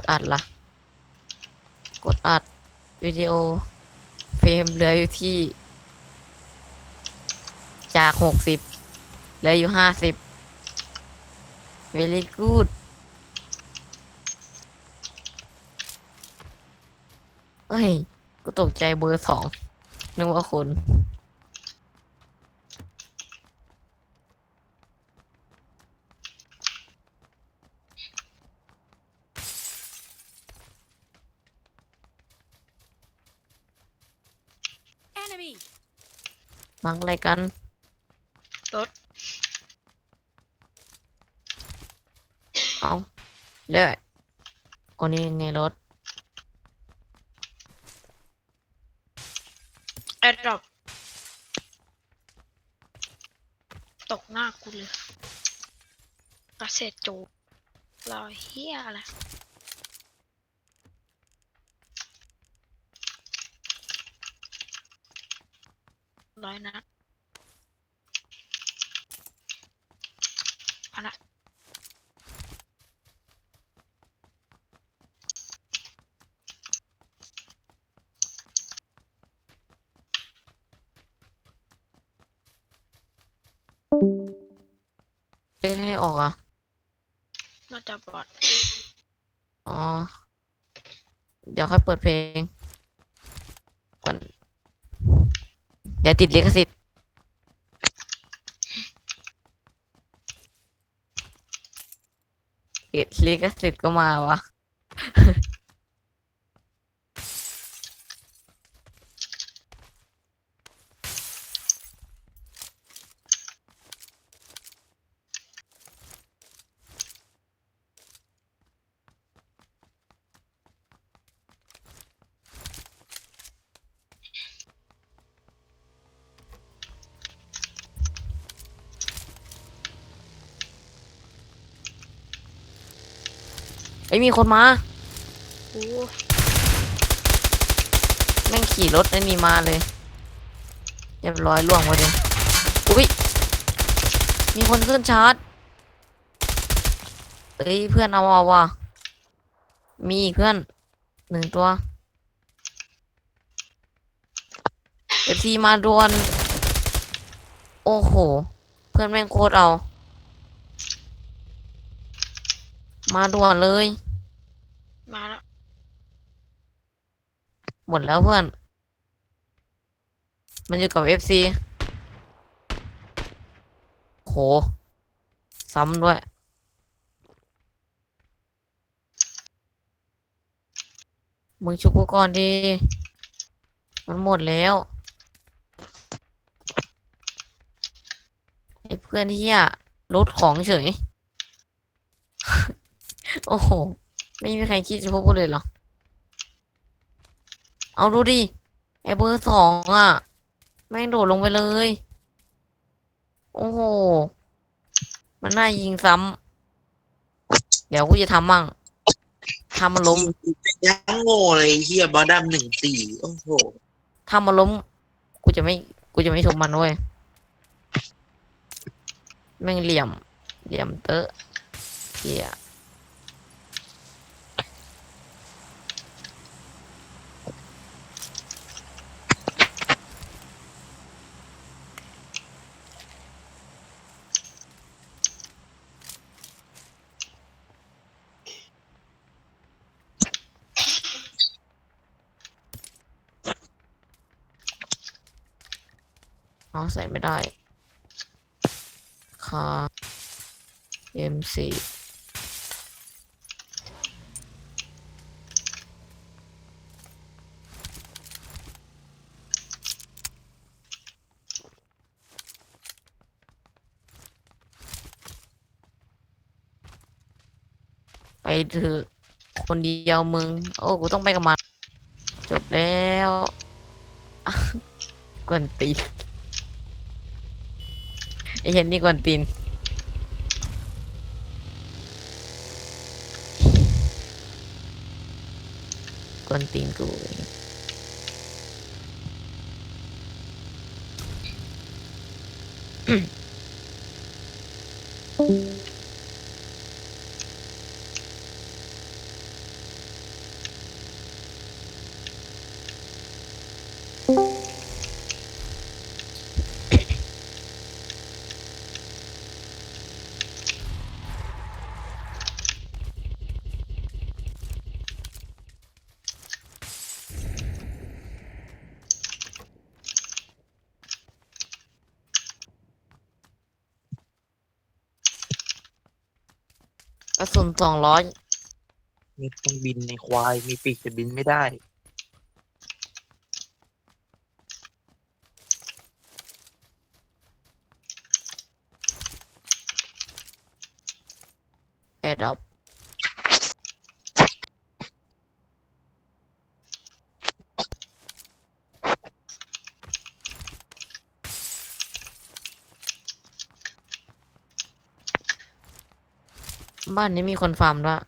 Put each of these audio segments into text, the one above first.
ดอัดละกดอัดวิดีโอเฟรมเหลืออยู่ที่ จากหกสิบเหลืออยู่ห้าสิบ very good เอ้ย ก็ตกใจเบอร์สองนึกว่าคน Enemy! มังอะไรกันรถ เอาเรื่อยคนนี้ไงรถ แอดดรอปตกหน้ากูเลยกระเสร็จโจรอยเฮียอะไร ร้อยนัดเอาละเล่นให้ออกอะ น่าจะบอดอ๋อ เดี๋ยวค่อยเปิดเพลงก่อนเดี๋ยวติดลิขสิทธิ์ติดลิขสิทธิ์ก็มาวะ อ้ยมีคนมาโอ้แม่งขี่รถไอ้นี่มาเลยเรียบร้อยล่วงไปเลยอุ้ยมีคนขึ้นชาร์จเอ้ยเพื่อนเอาเอาว่ะมีอีกเพื่อนหนึ่งตัวเอฟซีมาดวน โอ้โห เพื่อนแม่งโคตรเอา มาด่วนเลย มาแล้ว หมดแล้วเพื่อน มันอยู่กับเอฟซีโห ซ้ำด้วย มึงชุบกูก่อนดี มันหมดแล้วไอ้เพื่อนที่อะลดของเฉย โอ้โห ไม่มีใครคิดจะพบกูเลยเหรอ เอาดูดิไอเบอร์สองอะ แม่งโดดลงไปเลย โอ้โห มันน่ายิงซ้ำ เดี๋ยวกูจะทำมั่งทำมันล้มเป็นยังโง่เลยไอ้เฮียบอดัมหนึ่งสี่โอ้โหทำมันล้ม กูจะไม่ กูจะไม่ชมมันเว้ย แม่งเหลี่ยม เหลี่ยมเตอะเฮีย เอาใส่ไม่ได้คา M4 ไปเถอะคนเดียวมึง โอ้กูต้องไปกับมันจบแล้ว กวนตี เห็นนี่กวนตีนกวนตีนกู ระสุนสองร้อยมีเครื่องบินในควาย มีปีกแต่บินไม่ได้ แอดดับ บ้านนี้มีคนฟาร์มด้วย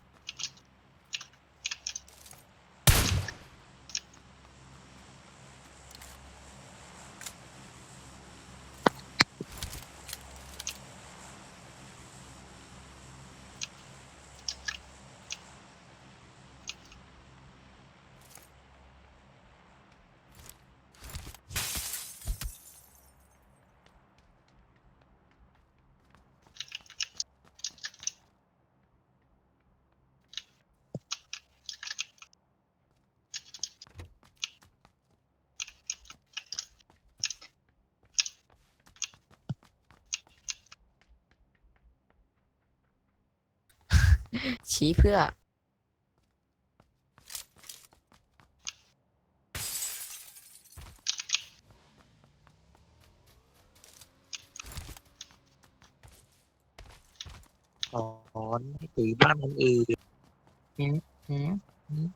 ชี้เพื่อ สอนให้ตีบ้านคนอื่นหืมหืมหืม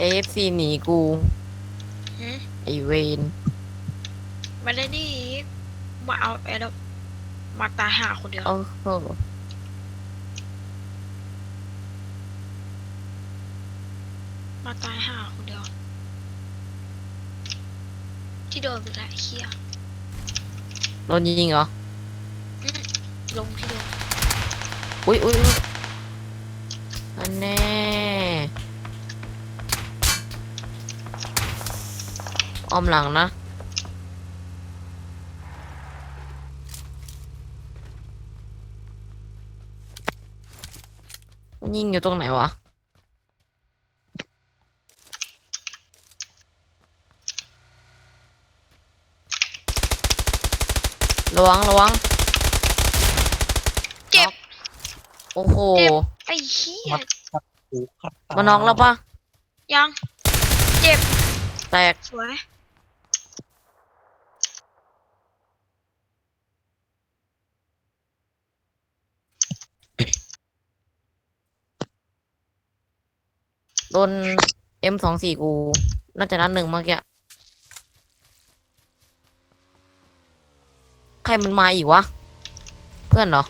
AFC หนีกูหืมไอเวนมาได้นี่มาเอาแอดมาตายหาคนเดียว โอ้โหมาตายหาคนเดียว ที่โดนไปแล้วไอ้เฮียโดนยิงเหรอ ลงที่โดนอุ้ยอุ้ยอุ๊ยอันแน่ อ้อมหลังนะมันยิงอยู่ตรงไหนวะระวังระวังเจ็บ โอ้โห เจ็บ ไอ้เฮียหูขัดตมันน็อกแล้วปะยัง เจ็บ แตก สวย โดน M สองสี่กูน่าจะนัดหนึ่งเมื่อกี้ใครมันมาอีกวะ เพื่อนเหรอ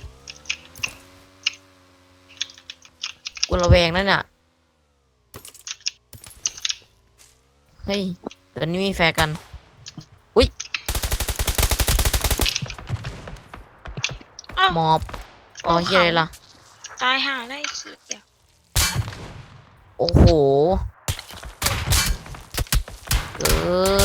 กูระแวงนั่นน่ะ เฮ้ยเดี๋ยวนี้มีแฟนกันอ้าวหมอบอ๋อเฮียอะไรล่ะ ตายหาได้ไอ้เฮีย โอ้โห เกิ